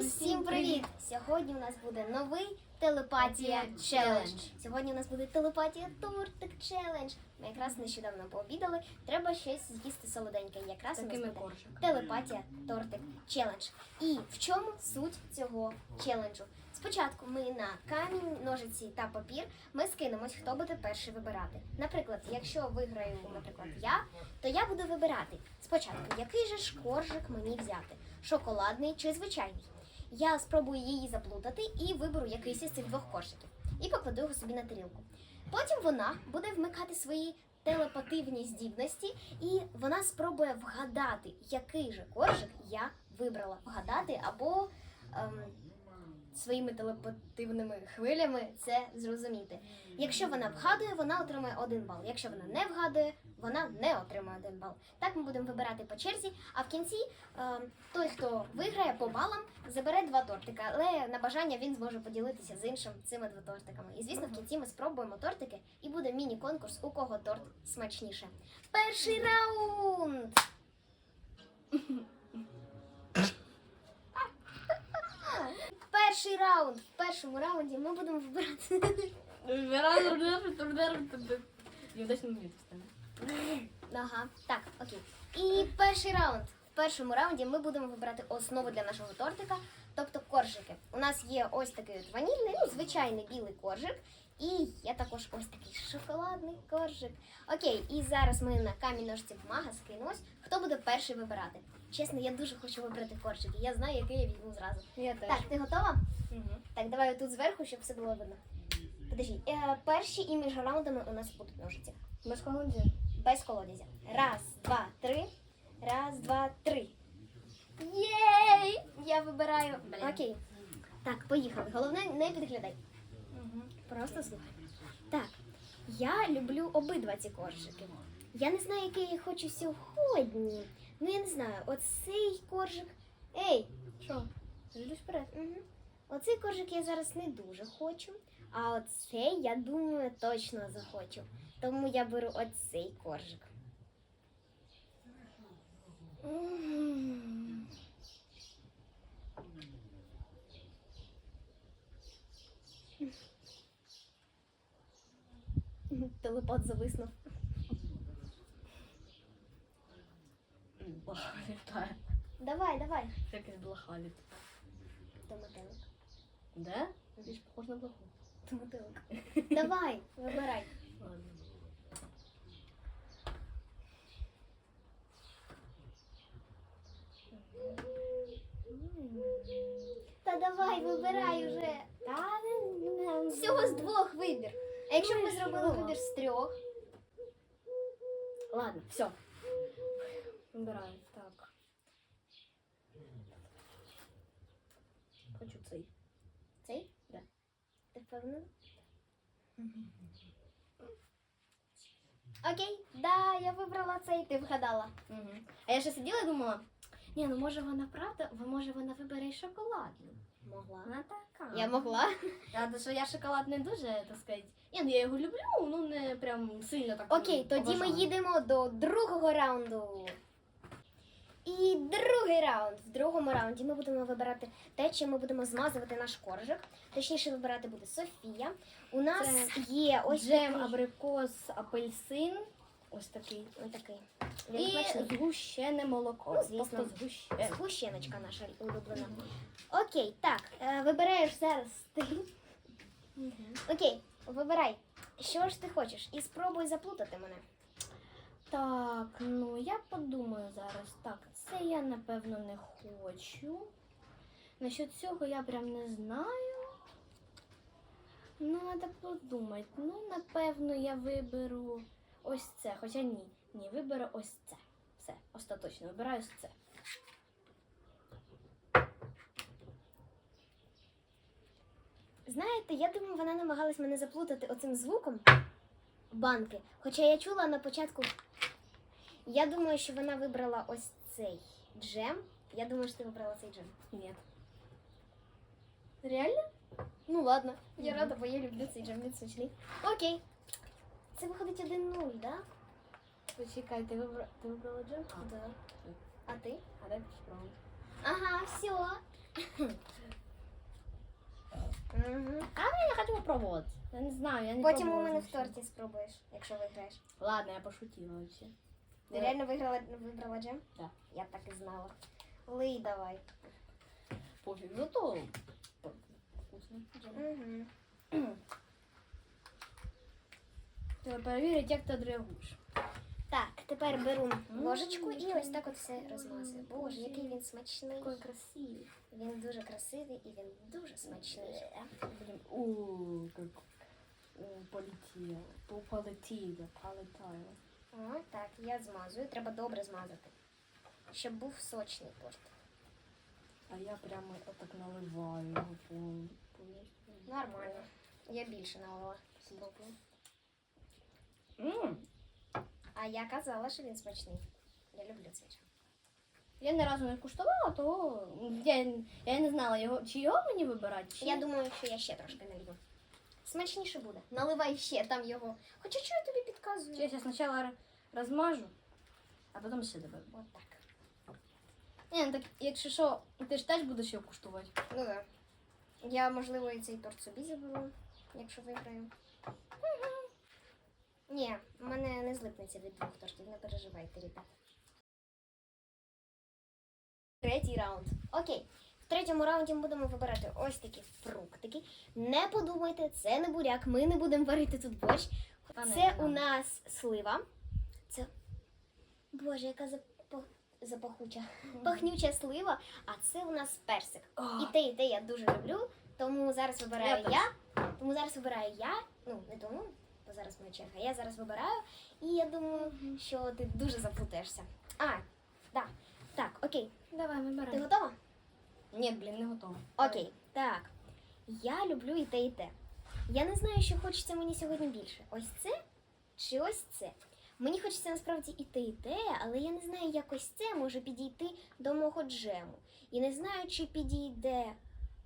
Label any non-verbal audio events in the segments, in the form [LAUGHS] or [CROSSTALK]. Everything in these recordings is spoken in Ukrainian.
Усім привіт! Сьогодні у нас буде новий телепатія челендж. Сьогодні у нас буде телепатія тортик челендж. Ми якраз нещодавно пообідали. Треба щось з'їсти солоденьке. Якраз у нас буде телепатія тортик челендж. І в чому суть цього челенджу? Спочатку ми на камінь, ножиці та папір ми скинемось, хто буде перший вибирати. Наприклад, якщо виграю, наприклад, я, то я буду вибирати спочатку, який же ж коржик мені взяти: шоколадний чи звичайний. Я спробую її заплутати і виберу якийсь із цих двох кошиків і покладу його собі на тарілку. Потім вона буде вмикати свої телепативні здібності, і вона спробує вгадати, який же кошик я вибрала. Вгадати або ем, своїми телепативними хвилями це зрозуміти. Якщо вона вгадує, вона отримає один бал. Якщо вона не вгадує, вона не отримає один бал. Так ми будемо вибирати по черзі. А в кінці ем, той, хто виграє по балам, забере два тортика. Але на бажання він зможе поділитися з іншим цими два тортиками. І звісно, в кінці ми спробуємо тортики, і буде міні-конкурс, у кого торт смачніше. Перший раунд! Перший раунд. В першому раунді ми будемо вибирати. Неудачно момент встане. Ага, так, окей. І перший раунд. В першому раунді ми будемо вибирати основу для нашого тортика, тобто коржики. У нас є ось такий от ванільний, ну, звичайний білий коржик. І є також ось такий шоколадний коржик. Окей, і зараз ми на камінь ножці бумага скинемось. Хто буде перший вибирати? Чесно, я дуже хочу вибрати коржики. Я знаю, який я візьму зразу. Я теж. Так, ти готова? Мгм. Так, давай тут зверху, щоб все було видно. Подожди, е, перші і між раундами у нас будуть ножиці. Без колонзі. Без колодязя. Раз, два, три. Раз, два, три. Єй! Я вибираю. Блін. Окей. Так, поїхали. Головне, не підглядай. Просто слухай. Так, я люблю обидва ці коржики. Я не знаю, який я хочу сьогодні. Ну, я не знаю, оцей коржик. Ей! Що? Дивлюсь вперед. Угу. Оцей коржик я зараз не дуже хочу, а оцей, я думаю, точно захочу. Тому я беру оцей коржик. Телепат зависнув. Блаха літає. Давай, давай. Якась блаха літає. То метелик. Де? Більш похож на блаху. То метелик. [LAUGHS] Давай, вибирай. Ладно. Та давай, вибирай уже. Всього з двох вибір. А якщо б ми зробили вибір з трьох, Ладно, все. Вибираю. Так. Хочу цей. цей? Да. Ти впевнена? Окей, да, я вибрала цей, ти вгадала. Угу. А я ще сиділа і думала, ні, ну може вона правда, може вона вибере й шоколадну. Могла. Вона така. Я могла. [LAUGHS] А то, що я шоколад не дуже, так сказати. Ні, ну я його люблю, ну не прям сильно так. Окей, тоді ми обожаю. їдемо до другого раунду. І другий раунд. В другому раунді ми будемо вибирати те, чим ми будемо змазувати наш коржик. Точніше, вибирати буде Софія. У нас Це є ось Джем, такий, абрикос, апельсин. Ось такий. ось такий. І смачний. згущене молоко. Ну, звісно. Тобто згущене. Згущеночка наша улюблена. Окей, так, е, вибираєш зараз ти. Окей, вибирай. Що ж ти хочеш? І спробуй заплутати мене. Так, ну я подумаю зараз. Так, це я напевно не хочу. Насчет цього я прям не знаю. Ну, треба подумати. Ну, напевно, я виберу ось це. Хоча ні. Ні, виберу ось це. Все, остаточно, вибираю ось це. Знаєте, я думаю, вона намагалась мене заплутати оцим звуком банки. Хоча я чула на початку. Я думаю, що вона вибрала ось цей джем. Я думаю, що ти вибрала цей джем. Нет. Реально? Ну ладно, я рада, бо я люблю цей джем, він смачний. Окей. Це виходить 1-0, да? Почекай, ти, вибра... ти вибрала джем? А, да. а ти? А дай попробуй. Ага, все. Угу. А ну, я хочу попробувати. Я не знаю, я не Потім у мене в взагалі. торті спробуєш, якщо виграєш. Ладно, я пошутила вообще. Ти реально виграла, вибрала джем? Да. Я так і знала. Лий давай. Пофіг, зато п- вкусно. Угу. Треба перевірити, як ти відреагуєш. Так, тепер беру ложечку і ось так от все розмазую. Боже, який він смачний. красивий. Він дуже красивий і він дуже смачний. У, как у, полетело, то полетіло, полетало. О, так, я змазую. Треба добре змазати. Щоб був сочний торт. А я прямо отак наливаю його повністю. Нормально. Я більше налила. М, А я казала, що він смачний. Я люблю цей джем. Я ні разу не куштувала, то я, я не знала, його, чи його мені вибирати, чи Я думаю, що я ще трошки налью. Смачніше буде. Наливай ще там його. Хоча що я тобі підказую? я зараз спочатку розмажу, а потім ще добавлю. От так. Ні, ну так якщо що, ти ж теж будеш його куштувати. Ну да. Я, можливо, і цей торт собі заберу, якщо виграю. Ні, в мене не злипнеться від двох тортів, не переживайте, ребят. Третій раунд. Окей. В третьому раунді ми будемо вибирати ось такі фруктики. Не подумайте, це не буряк, ми не будемо варити тут борщ. Це у нас слива. Це. Боже, яка запах... запахуча. Пахнюча слива, а це у нас персик. І те, і те я дуже люблю. Тому зараз вибираю Я. Тому зараз вибираю я. Ну, не тому, бо зараз моя черга. Я зараз вибираю. І я думаю, що ти дуже заплутаєшся. А, да. Так, окей. Давай, Ти готова? Ні, блін, не готова. Окей. Так. Я люблю і те, і те. Я не знаю, що хочеться мені сьогодні більше. Ось це чи ось це. Мені хочеться насправді і те, і те, але я не знаю, як ось це може підійти до мого джему. І не знаю, чи підійде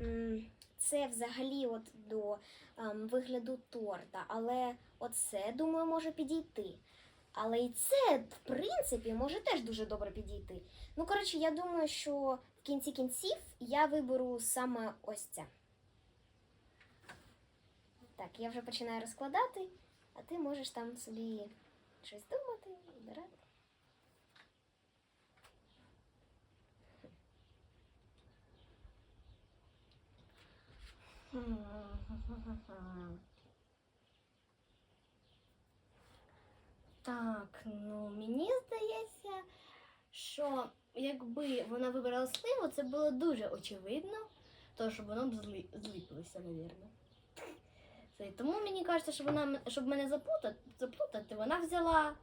м, це взагалі от до ем, вигляду торта. Але оце, думаю, може підійти. Але і це, в принципі, може теж дуже добре підійти. Ну, коротше, я думаю, що кінці кінців я виберу саме ось це. Так, я вже починаю розкладати, а ти можеш там собі щось думати, вибирати. Так, ну мені здається, що якби вона вибрала сливу, це було дуже очевидно, то що воно б зли... зліпилося, мабуть. Це, тому мені кажеться, що вона, щоб мене заплутати, заплутати, вона взяла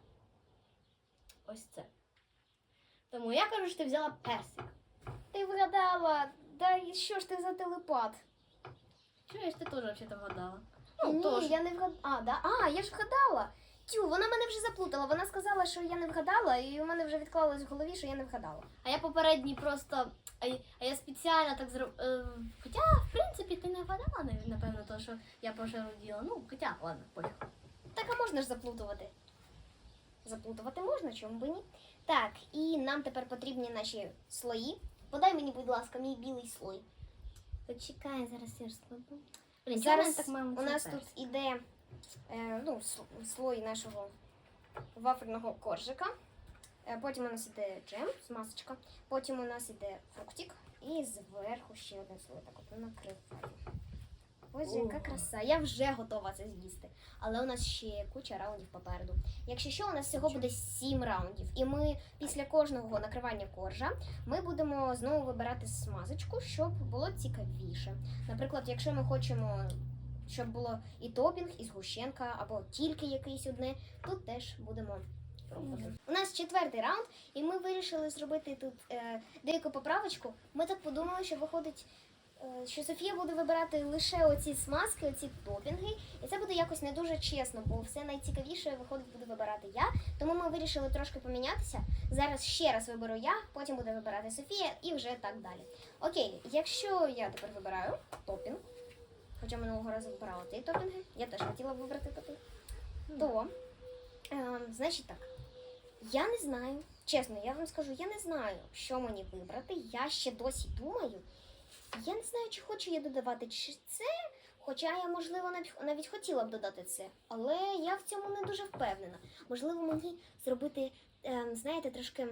ось це. Тому я кажу, що ти взяла персик. Ти вгадала! Да і що ж ти за телепат? Чуєш, ти теж взагалі вгадала. Ну, Ні, тож. я не вгадала. А, да? а, я ж вгадала. Тю, вона мене вже заплутала. Вона сказала, що я не вгадала, і у мене вже відклалось в голові, що я не вгадала. А я попередній просто. А я, а я спеціально так зробила. хоча, в принципі, ти не вгадала, напевно, то, що я пошароділа. Ну, хоча, ладно, пофіг. Так, а можна ж заплутувати? Заплутувати можна, чому б ні? Так, і нам тепер потрібні наші слої. Подай мені, будь ласка, мій білий слой. Почекай, зараз я розкладу. Блін, Зараз так маємо у нас тут іде е, ну, с- слой нашого вафельного коржика. Е, потім у нас іде джем, смазочка. Потім у нас іде фруктик. І зверху ще один слой. Так от накриваю. Ось яка краса. Я вже готова це з'їсти. Але у нас ще куча раундів попереду. Якщо що, у нас всього буде сім раундів. І ми після кожного накривання коржа ми будемо знову вибирати смазочку, щоб було цікавіше. Наприклад, якщо ми хочемо, щоб було і топінг, і згущенка, або тільки якийсь одне, тут теж будемо пробувати. У нас четвертий раунд, і ми вирішили зробити тут е, деяку поправочку. Ми так подумали, що виходить. е, Що Софія буде вибирати лише оці смазки, оці топінги, і це буде якось не дуже чесно, бо все найцікавіше виходить буде вибирати я. Тому ми вирішили трошки помінятися. Зараз ще раз виберу я, потім буде вибирати Софія і вже так далі. Окей, якщо я тепер вибираю топінг, хоча минулого разу вибирала ті топінги, я теж хотіла вибрати топінг, то е, значить так. Я не знаю, чесно, я вам скажу, я не знаю, що мені вибрати. Я ще досі думаю. Я не знаю, чи хочу я додавати чи це Хоча я, можливо, навіть- навіть хотіла б додати це, але я в цьому не дуже впевнена. Можливо, мені зробити, ем, знаєте, трошки,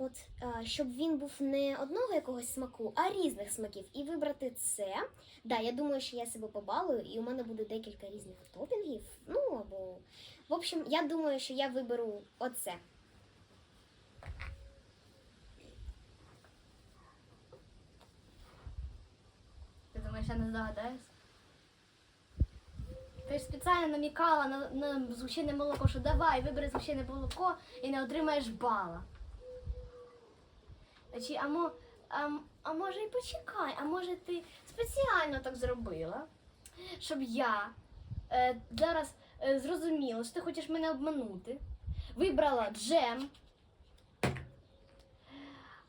от, е, щоб він був не одного якогось смаку, а різних смаків. І вибрати це. Да, я думаю, що я себе побалую, і у мене буде декілька різних топінгів. Ну або. В общем, я думаю, що я виберу оце. Ти думаєш, я не здогадаюсь? Ти ж спеціально намікала на, на згущене молоко, що давай, вибери згущене молоко і не отримаєш бала. Чи, а, мо, а, а може і почекай, а може ти спеціально так зробила, щоб я е, зараз е, зрозуміла, що ти хочеш мене обманути, вибрала джем,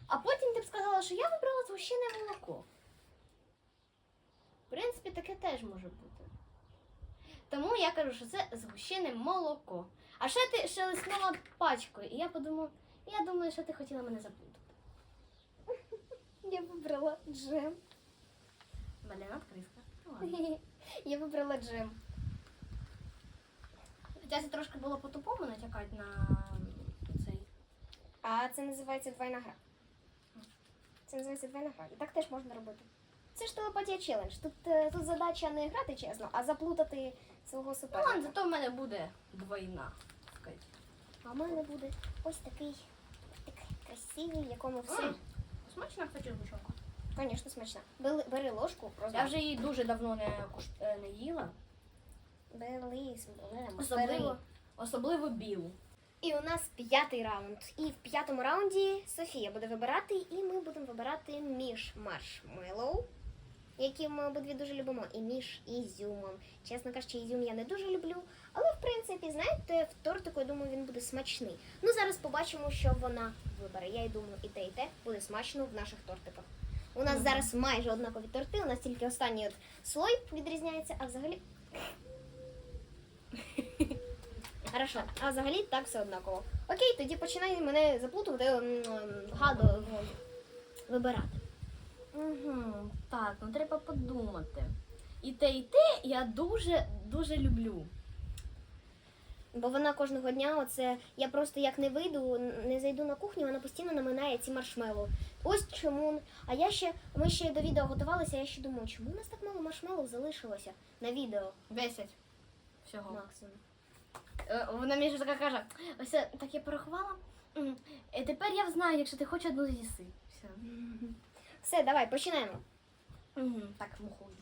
а потім ти б сказала, що я вибрала згущене молоко. В принципі, таке теж може бути. Тому я кажу, що це згущене молоко. А ще ти шелеснула пачкою. І я подумала, я думаю, що ти хотіла мене заплутати. Я вибрала джем. Маляна відкривка. Ну. [LAUGHS] Я вибрала джем. Хоча це трошки було по-тупому натякати на цей. А це називається двойна гра. Це називається двойна гра. І так теж можна робити. Це ж телепатія челендж. Тут, е, тут задача не грати чесно, а заплутати свого Ну ладно, суперника. зато в мене буде двойна. скажіть. А в мене буде ось такий, такий красивий, в якому все, М, Смачно, кстати, згущенка. звісно, смачно. Бери, бери ложку, Я вже її дуже давно не, куш... е, не їла. Бери, Особливо, особливо білу. І у нас п'ятий раунд. І в п'ятому раунді Софія буде вибирати, і ми будемо вибирати між маршмеллоу, які ми обидві дуже любимо, і між ізюмом. Чесно кажучи, ізюм я не дуже люблю, але в принципі, знаєте, в тортику, я думаю, він буде смачний. Ну зараз побачимо, що вона вибере. Я й думаю, і те, і те буде смачно в наших тортиках. У нас зараз майже однакові торти, у нас тільки останній от слой відрізняється, а взагалі. [LAUGHS] Хорошо, а взагалі так все однаково. Окей, тоді починай мене заплутувати, м, м, вибирати. Угу, так, ну треба подумати. І те, і те я дуже дуже люблю. Бо вона кожного дня, оце я просто як не вийду, не зайду на кухню, вона постійно наминає ці маршмеллоу. Ось чому. А я ще ми ще до відео готувалися, я ще думаю, чому у нас так мало маршмеллоу залишилося на відео Десять всього. максимум. Е, Вона мені ж така каже, ось так я порахувала. І тепер я знаю, якщо ти хочеш одну з'їси. Все. [LAUGHS] Все, давай, починаємо. Угу, так виходить.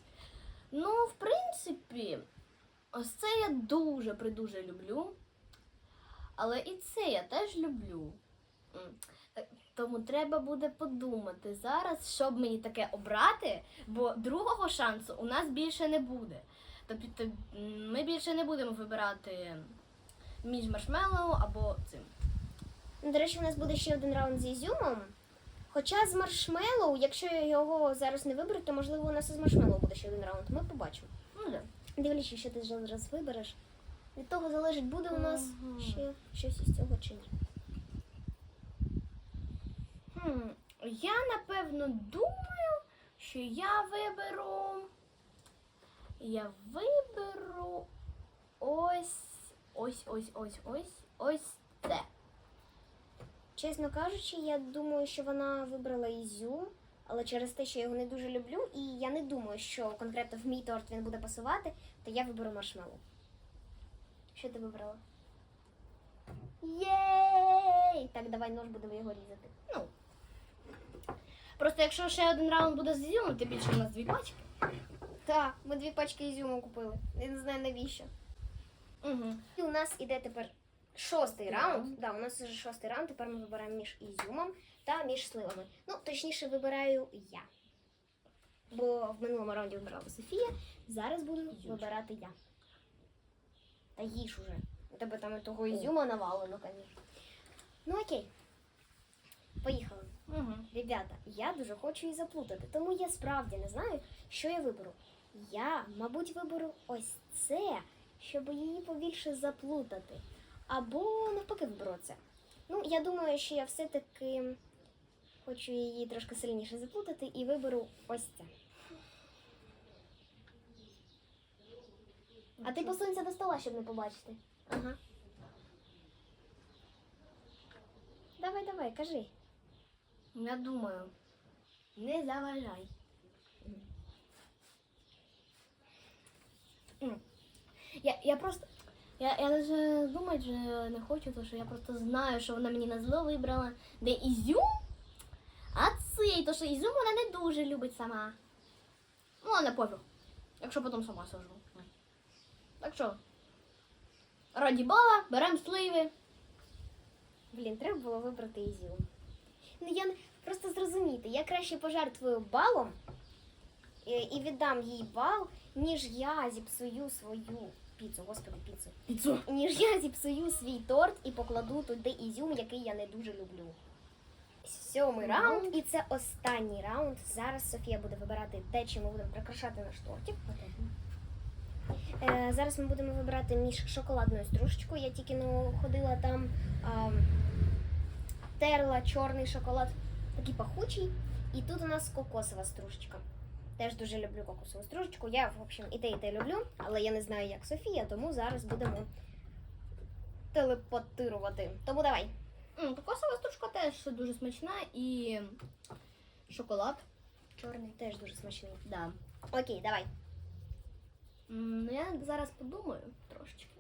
Ну, в принципі, ось це я дуже придуже люблю. Але і це я теж люблю. Тому треба буде подумати зараз, щоб мені таке обрати, бо другого шансу у нас більше не буде. Тобто ми більше не будемо вибирати між маршмеллоу або цим. До речі, у нас буде ще один раунд з ізюмом. Хоча з маршмеллоу, якщо я його зараз не виберу, то можливо у нас із маршмеллоу буде ще один раунд. Ми побачимо. Ну, да. Дивлячись, що ти зараз вибереш. Від того залежить, буде у нас Мгм. ще щось із цього чи ні. Хм, я напевно думаю, що я виберу. Я виберу ось ось ось ось ось ось це. Чесно кажучи, я думаю, що вона вибрала ізюм, але через те, що я його не дуже люблю, і я не думаю, що конкретно в мій торт він буде пасувати, то я виберу маршмеллоу. Що ти вибрала? Єй! Так, давай нож будемо його різати. Ну. Просто якщо ще один раунд буде з ізюмом, ти більше у нас дві пачки. Так, ми дві пачки ізюму купили. Я не знаю навіщо. Угу. І у нас іде тепер шостий Раунд. Да, у нас вже шостий раунд. Тепер ми вибираємо між ізюмом та між сливами. Ну, точніше, вибираю я. Бо в минулому раунді вибирала Софія. Зараз буду вибирати я. Та їж уже. У тебе там і того ізюма навалено, звісно. Ну окей. Поїхали. Угу. Ребята, я дуже хочу її заплутати, тому я справді не знаю, що я виберу. Я, мабуть, виберу ось це, щоб її побільше заплутати. Або навпаки це. Ну, я думаю, що я все-таки хочу її трошки сильніше заплутати і виберу ось це. А ти посунься до стола, щоб не побачити. Ага. Давай, давай, кажи. Я думаю, не заважай. Я, я просто. Я, я даже думати вже не хочу, тому що я просто знаю, що вона мені на зло вибрала де ізюм, а цей, то що ізюм вона не дуже любить сама. Ну, а не пофіг. Якщо потім сама сажу. Так що, раді бала, беремо сливи. Блін, треба було вибрати Ізюм. Ну я просто зрозумійте, я краще пожертвую балом і, і віддам їй бал, ніж я зіпсую свою піцу, господи, піцу. Піцу. Ніж я зіпсую свій торт і покладу туди ізюм, який я не дуже люблю. Сьомий раунд, і це останній раунд. Зараз Софія буде вибирати те, чим ми будемо прикрашати наш тортик. Е, зараз ми будемо вибирати між шоколадною стружечкою. Я тільки ну, ходила там, а, терла чорний шоколад, такий пахучий. І тут у нас кокосова стружечка. Теж дуже люблю кокосову стружечку. Я, в общем, і те, і те люблю, але я не знаю, як Софія, тому зараз будемо телепортирувати. Тому давай. М, Кокосова стружка теж дуже смачна і шоколад. Чорний теж дуже смачний. Да. Окей, давай. М, Ну, я зараз подумаю трошечки.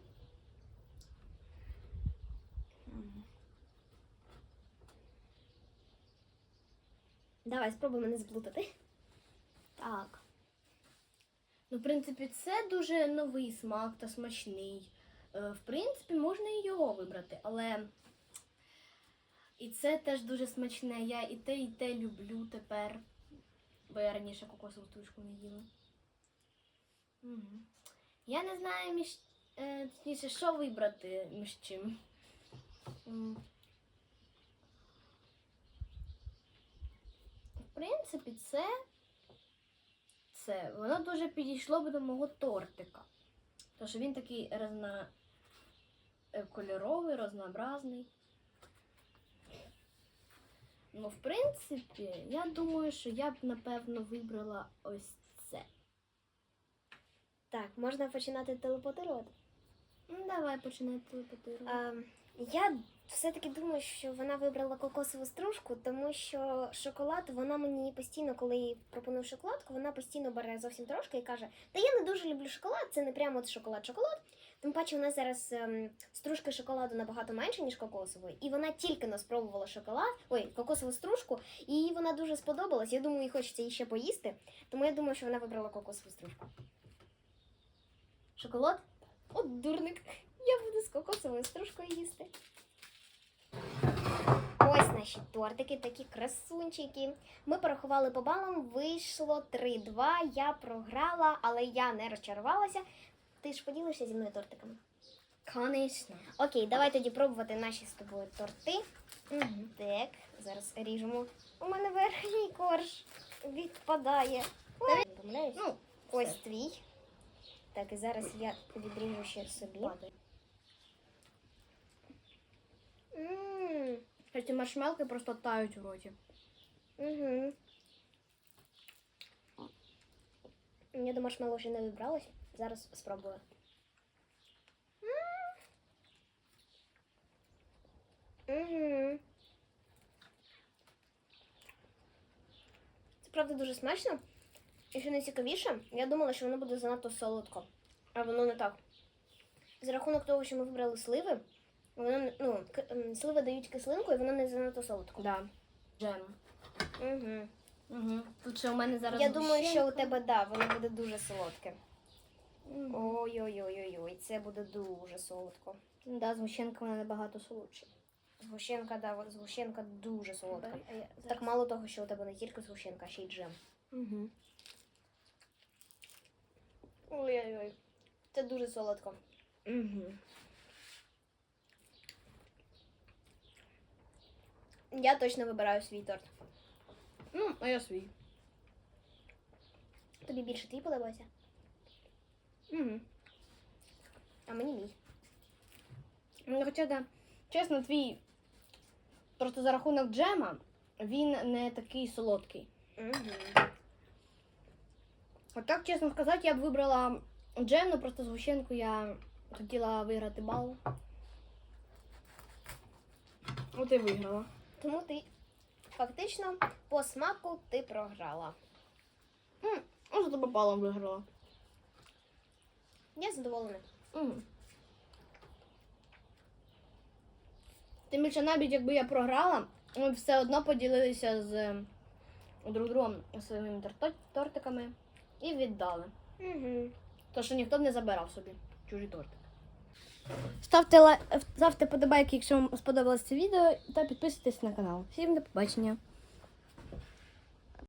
Давай, спробуємо не зблутати. Так. Ну, в принципі, це дуже новий смак та смачний. Е, В принципі, можна і його вибрати, але і це теж дуже смачне. Я і те, і те люблю тепер. Бо я раніше кокосову стружку не їла. Мгм. Я не знаю між е, точніше, що вибрати між чим. В принципі, це це воно дуже підійшло б до мого тортика. Тому що він такий розна... е, кольоровий, разнообразний. Ну, в принципі, я думаю, що я б напевно вибрала ось це. Так, можна починати телепортувати. Ну, давай починай телепатирувати. А, я все-таки думаю, що вона вибрала кокосову стружку, тому що шоколад, вона мені постійно, коли їй пропоную шоколадку, вона постійно бере зовсім трошки і каже: Та я не дуже люблю шоколад, це не прямо шоколад-шоколад. Тим паче, нас зараз ем, стружки шоколаду набагато менше, ніж кокосової, і вона тільки но спробувала шоколад, ой, кокосову стружку, і їй вона дуже сподобалась. Я думаю, їй хочеться її ще поїсти, тому я думаю, що вона вибрала кокосову стружку. Шоколад? От дурник, я буду з кокосовою стружкою їсти. Наші тортики, такі красунчики. Ми порахували по балам, вийшло 3-2. Я програла, але я не розчарувалася. Ти ж поділишся зі мною тортиками? Конечно. Окей, давай тоді пробувати наші з тобою торти. Так, зараз ріжемо. У мене верхній корж відпадає. Ой. Ну, Ось твій. Так, і зараз я відріжу ще собі. падай. Мм, Ці маршмелки просто тають у роті. Угу. Я до маршмеллоу ще не вибралась. Зараз спробую. Угу. Це правда дуже смачно. І що найцікавіше, я думала, що воно буде занадто солодко. А воно не так. За рахунок того, що ми вибрали сливи, воно ну, сливи дають кислинку і воно не занадто солодко. Да. Джем. Угу. Угу. Тут ще у мене зараз. Я думаю, що у тебе да, воно буде дуже солодке. Ой-ой-ой-ой-ой, це буде дуже солодко. Да, згущенка вона набагато солодша. Згущенка, да, згущенка дуже солодка. Бери, а я Так мало того, що у тебе не тільки згущенка, а ще й джем. Мгм. Ой-ой-ой. Це дуже солодко. Мгм. Я точно вибираю свій торт. Ну, а я свій. Тобі більше твій подобається, Угу. а мені мій. Ну, хоча, да, чесно, твій просто за рахунок джема він не такий солодкий. Угу. От так, чесно сказати, я б вибрала Джемно, просто згущенку я хотіла виграти бал. От і виграла. Тому ти фактично по смаку ти програла. М, Ось тебе балом виграла. Я задоволена. Тим більше навіть якби я програла, ми б все одно поділилися з е, друг другом своїми торто- тортиками і віддали. Угу. То що ніхто б не забирав собі чужі тортики. Ставте, лайк, ставте подобайки, якщо вам сподобалось це відео, та підписуйтесь на канал. Всім до побачення!